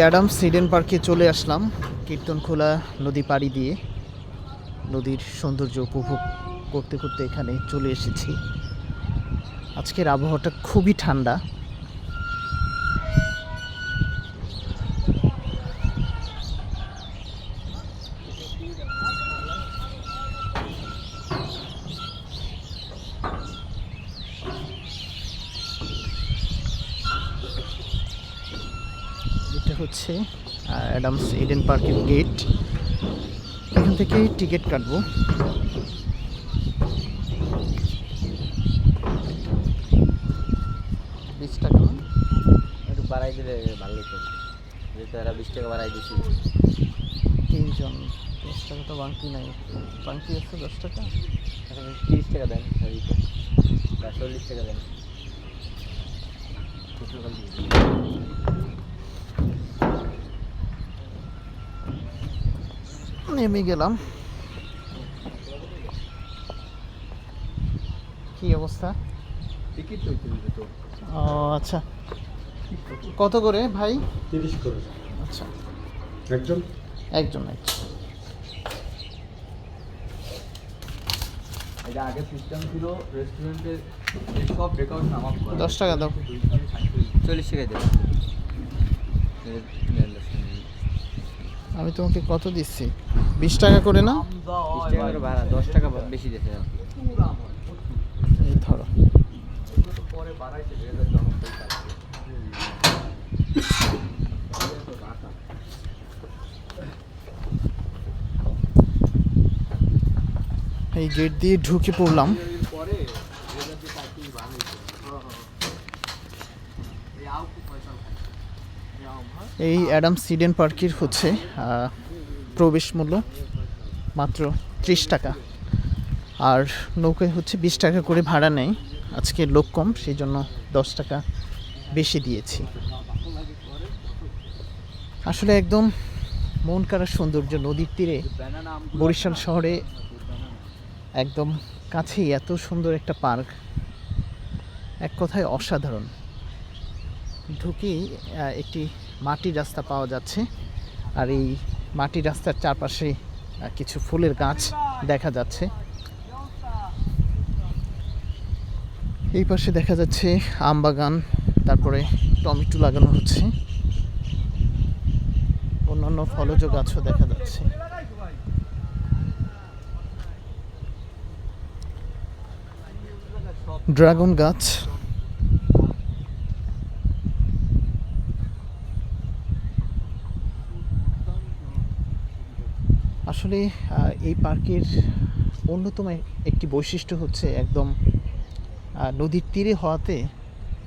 Adams সিডেন পার্কে চলে আসলাম, কীর্তনখোলা নদী পাড়ি দিয়ে। নদীর সৌন্দর্য উপভোগ করতে করতে এখানে চলে এসেছি। আজকের আবহাওয়াটা খুবই ঠান্ডা এটা হচ্ছে অ্যাডামস ইডেন পার্কের গেট এখান থেকে টিকিট কাটবো। বিশ টাকা? একটু বাড়াই দিলে ভালো হতো। যেহেতু এরা বিশ টাকা বাড়াই দিছি তিনজন দশ টাকা তো বাংকি নাই। বাংকি আছে দশ টাকা। তিরিশ টাকা দেন চল্লিশ টাকা দেন কিছু কম দিয়ে দিন। নেমে গেলাম। কি অবস্থা? টিকিট হইতে দিবে তো। ও আচ্ছা। কত করে ভাই? তিরিশ করে। আচ্ছা। একজন? একজন একজন। এটা আগে সিস্টেম ছিল রেস্টুরেন্টের সব ব্রেকআউট দশ টাকা দাও। চল্লিশ টাকায় দেবেন আমি তোমাকে কত দিচ্ছি? বিশ টাকা করে না দশ টাকা বেশি দিয়েছে এই ধরো। এই গেট দিয়ে ঢুকে পড়লাম। পরে এই অ্যাডাম সিডেন পার্কের হচ্ছে প্রবেশ মূল্য মাত্র ত্রিশ টাকা। আর নৌকায় হচ্ছে বিশ টাকা করে ভাড়া নেয়। আজকে লোক কম, সেই জন্য দশ টাকা বেশি দিয়েছি। আসলে একদম মন কাড়া সৌন্দর্য, নদীর তীরে, বরিশাল শহরে একদম কাছেই এত সুন্দর একটা পার্ক। এক কথায় অসাধারণ। আহ, একটি মাটির রাস্তা পাওয়া যাচ্ছে। আর এই মাটির রাস্তার চারপাশে কিছু ফুলের গাছ দেখা যাচ্ছে। এই পাশে দেখা যাচ্ছে আম বাগান তারপরে টমেটো লাগানো হচ্ছে। অন্যান্য ফলজ গাছও দেখা যাচ্ছে। ড্রাগন গাছ আসলে এই পার্কের অন্যতম একটি বৈশিষ্ট্য হচ্ছে একদম নদীর তীরে হওয়াতে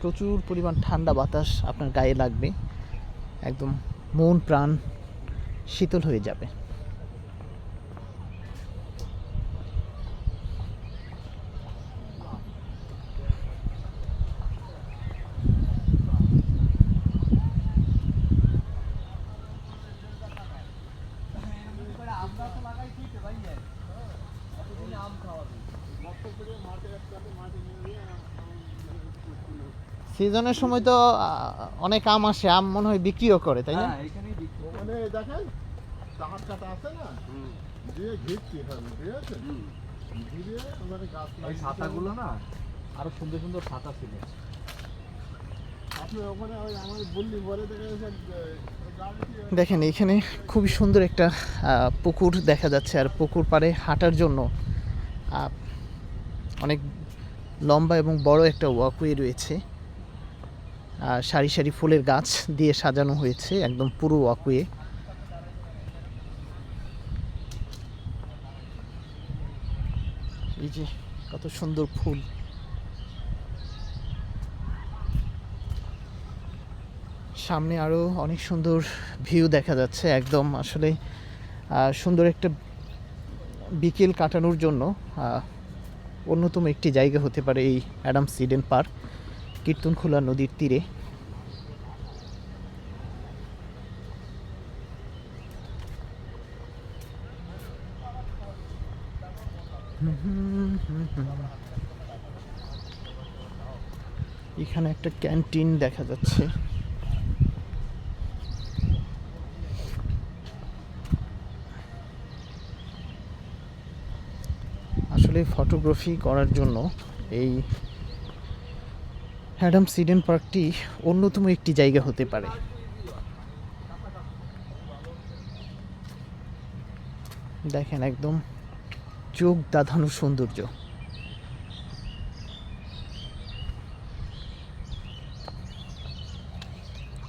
প্রচুর পরিমাণ ঠান্ডা বাতাস আপনার গায়ে লাগবে। একদম মন প্রাণ শীতল হয়ে যাবে। সিজনের সময় তো অনেক আম আসে আম মনে হয় বিক্রিও করে তাই না? হ্যাঁ এখানেই বিক্রি ওখানে দেখেন জাহাজ কাটা আছে না? দিয়ে ঘিরছি এখানে ঠিক আছে? ঘিরে ওখানে গাছ ওই ছাতাগুলো না আরও সুন্দর সুন্দর ছাতা ছিল। আপনি ওখানে ওই আমার বললি বলে দেখা যাচ্ছে দেখেন এখানে খুবই সুন্দর একটা পুকুর দেখা যাচ্ছে আর পুকুর পাড়ে হাঁটার জন্য অনেক লম্বা এবং বড় একটা ওয়াকওয়ে রয়েছে। সারি সারি ফুলের গাছ দিয়ে সাজানো হয়েছে একদম পুরো ওয়াকওয়ে এই যে কত সুন্দর ফুল। সামনে আরও অনেক সুন্দর ভিউ দেখা যাচ্ছে একদম আসলে সুন্দর একটা বিকেল কাটানোর জন্য অন্যতম একটি জায়গা হতে পারে এই অ্যাডাম সিডেন পার্ক। কীর্তনখোলা নদীর তীরে। এখানে একটা ক্যান্টিন দেখা যাচ্ছে। আসলে ফটোগ্রাফি করার জন্য এই অ্যাডাম সিডেন পার্কটি অন্যতম একটি জায়গা হতে পারে। দেখেন একদম চোখ দাধানো সৌন্দর্য।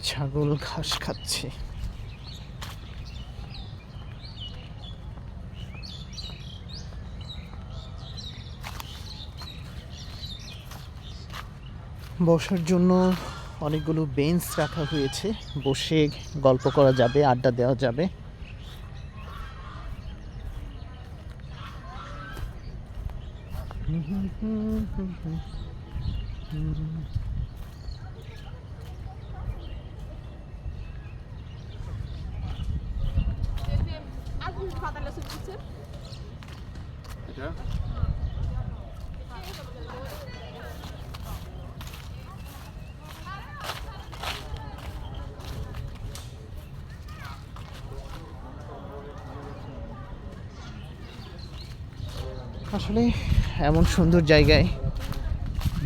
ছাগল ঘাস খাচ্ছে। বসার জন্য অনেকগুলো বেঞ্চ রাখা হয়েছে। বসে গল্প করা যাবে আড্ডা দেওয়া যাবে। আগুন আসলে এমন সুন্দর জায়গায়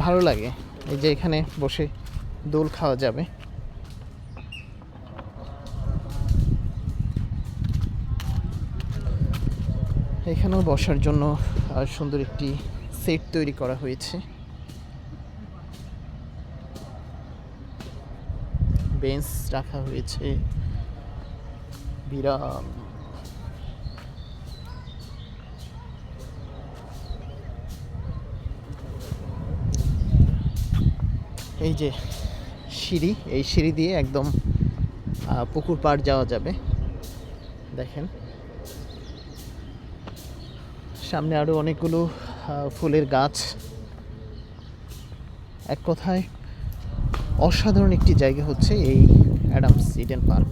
ভালো লাগে এই যে এখানে বসে দোল খাওয়া যাবে। এখানেও বসার জন্য সুন্দর একটি সেট তৈরি করা হয়েছে। বেঞ্চ রাখা হয়েছে। বিরাম। এই যে সিঁড়ি, এই সিঁড়ি দিয়ে একদম পুকুর পাড় যাওয়া যাবে। দেখেন। সামনে আরও অনেকগুলো ফুলের গাছ। এক কথায়, অসাধারণ একটি জায়গা হচ্ছে এই অ্যাডামস ইডেন পার্ক।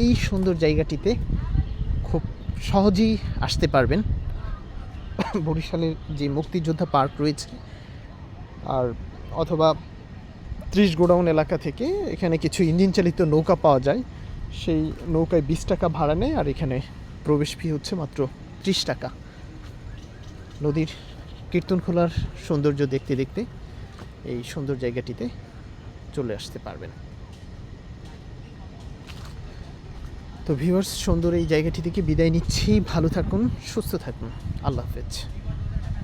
এই সুন্দর জায়গাটিতে খুব সহজেই আসতে পারবেন। বরিশালের যে মুক্তিযোদ্ধা পার্ক রয়েছে আর অথবা ত্রিশ গোডাউন এলাকা থেকে এখানে কিছু ইঞ্জিন চালিত নৌকা পাওয়া যায়। সেই নৌকায় বিশ টাকা ভাড়া নেয় আর এখানে প্রবেশ ফি হচ্ছে মাত্র ত্রিশ টাকা। নদীর কীর্তনখোলার সৌন্দর্য দেখতে দেখতে এই সুন্দর জায়গাটিতে চলে আসতে পারবেন। তো ভিউয়ার্স সুন্দর এই জায়গাটি থেকে বিদায় নিচ্ছি। ভালো থাকুন সুস্থ থাকুন। আল্লাহ হাফেজ।